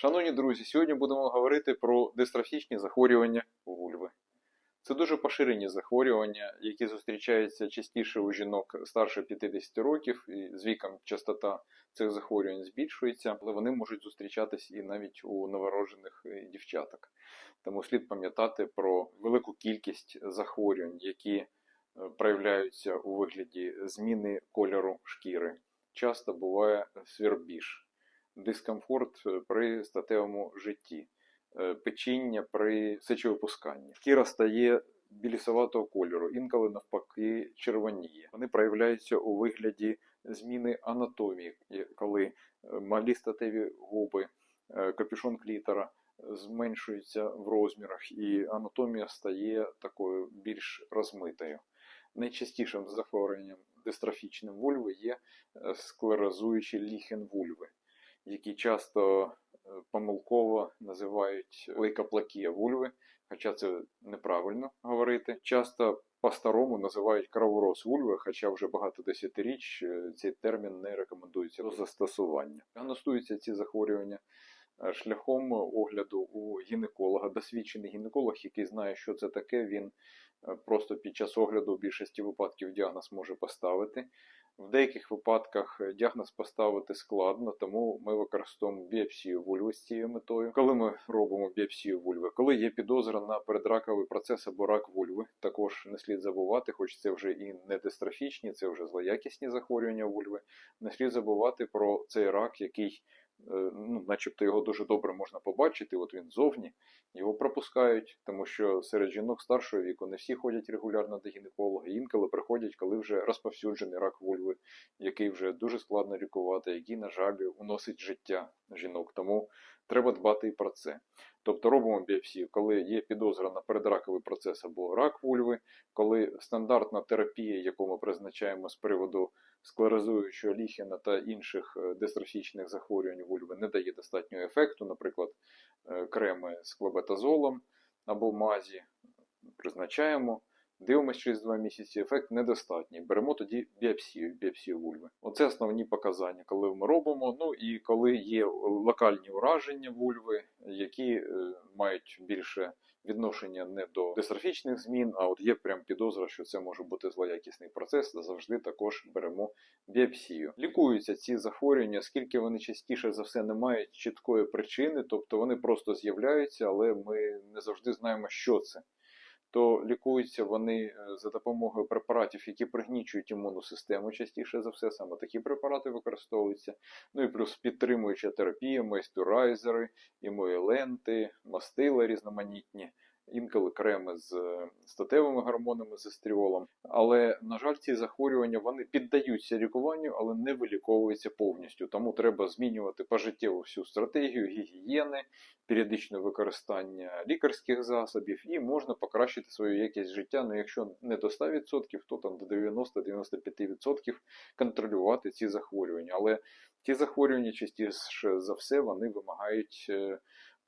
Шановні друзі, сьогодні будемо говорити про дистрофічні захворювання вульви. Це дуже поширені захворювання, які зустрічаються частіше у жінок старше 50 років, і з віком частота цих захворювань збільшується, але вони можуть зустрічатись і навіть у новороджених е, дівчаток. Тому слід пам'ятати про велику кількість захворювань, які е, проявляються у вигляді зміни кольору шкіри. Часто буває свербіж дискомфорт е, при статевому житті, е, печіння при сечовипусканні. Шкіра стає білісоватого кольору, інколи навпаки червоніє. Вони проявляються у вигляді зміни анатомії, е, коли малі статеві губи, капюшон клітора зменшується в розмірах, і анатомія стає такою більш розмитою. Найчастішим захворюванням дистрофічним вульви є склерозуючий ліхен вульви які часто е, помилково називають лейкоплакія вульви, хоча це неправильно говорити. Часто по-старому називають кровороз вульви, хоча вже багато десятиріч е, цей термін не рекомендується до застосування. Діагностуються ці захворювання шляхом огляду у гінеколога. Досвідчений гінеколог, який знає, що це таке, він просто під час огляду в більшості випадків діагноз може поставити. В деяких випадках е, діагноз поставити складно, тому ми використовуємо біопсію вульви з цією метою. Коли ми робимо біопсію вульви, коли є підозра на передраковий процес або рак вульви, також не слід забувати, хоч це вже і не дистрофічні, це вже злоякісні захворювання вульви. Не слід забувати про цей рак, який Е, ну, начебто його дуже добре можна побачити, от він зовні, його пропускають, тому що серед жінок старшого віку не всі ходять регулярно до гінеколога, інколи приходять, коли вже розповсюджений рак вульви, який вже дуже складно лікувати, який, на жаль, уносить життя жінок. Тому треба дбати і про це. Тобто робимо біопсію, коли є підозра на передраковий процес або рак вульви, коли стандартна терапія, яку ми призначаємо з приводу склерозуючого ліхіна та інших е, дистрофічних захворювань вульви, не дає достатнього ефекту, наприклад, е, креми з клобетазолом або мазі, призначаємо. Дивимось через два місяці, ефект недостатній. Беремо тоді біопсію, біопсію вульви. Оце основні показання, коли ми робимо. Ну і коли є локальні ураження вульви, які е, мають більше відношення не до дистрофічних змін, а от є прям підозра, що це може бути злоякісний процес, завжди також беремо біопсію. Лікуються ці захворювання, оскільки вони частіше за все не мають чіткої причини, тобто вони просто з'являються, але ми не завжди знаємо, що це то лікуються вони е, за допомогою препаратів, які пригнічують імунну систему частіше за все, саме такі препарати використовуються. Ну і плюс підтримуюча терапія, майстурайзери, імоєленти, мастила різноманітні інколи креми з е, статевими гормонами з естріолом. Але, на жаль, ці захворювання вони піддаються лікуванню, але не виліковуються повністю. Тому треба змінювати пожиттєву всю стратегію гігієни, періодичне використання лікарських засобів, і можна покращити свою якість життя. Ну, якщо не до 100%, то там до 90-95% контролювати ці захворювання. Але ці захворювання частіше за все вони вимагають.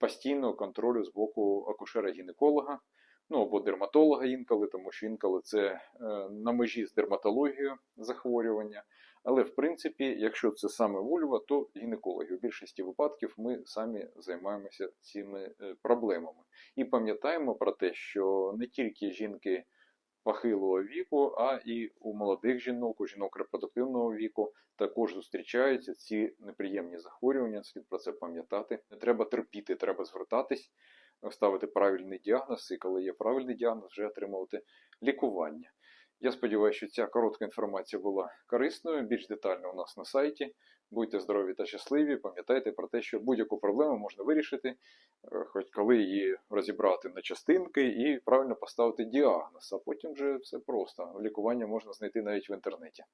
Постійного контролю з боку акушера-гінеколога, ну або дерматолога інколи, тому що інколи це е, на межі з дерматологією захворювання. Але в принципі, якщо це саме вульва, то гінекологи. У більшості випадків ми самі займаємося цими е, проблемами. І пам'ятаємо про те, що не тільки жінки похилого віку, а і у молодих жінок, у жінок репродуктивного віку також зустрічаються ці неприємні захворювання. Слід про це пам'ятати. Не треба терпіти, треба звертатись, ставити правильний діагноз, і коли є правильний діагноз, вже отримувати лікування. Я сподіваюся, що ця коротка інформація була корисною. Більш детально у нас на сайті. Будьте здорові та щасливі, пам'ятайте про те, що будь-яку проблему можна вирішити, е, хоч коли її розібрати на частинки і правильно поставити діагноз, а потім вже все просто. Лікування можна знайти навіть в інтернеті.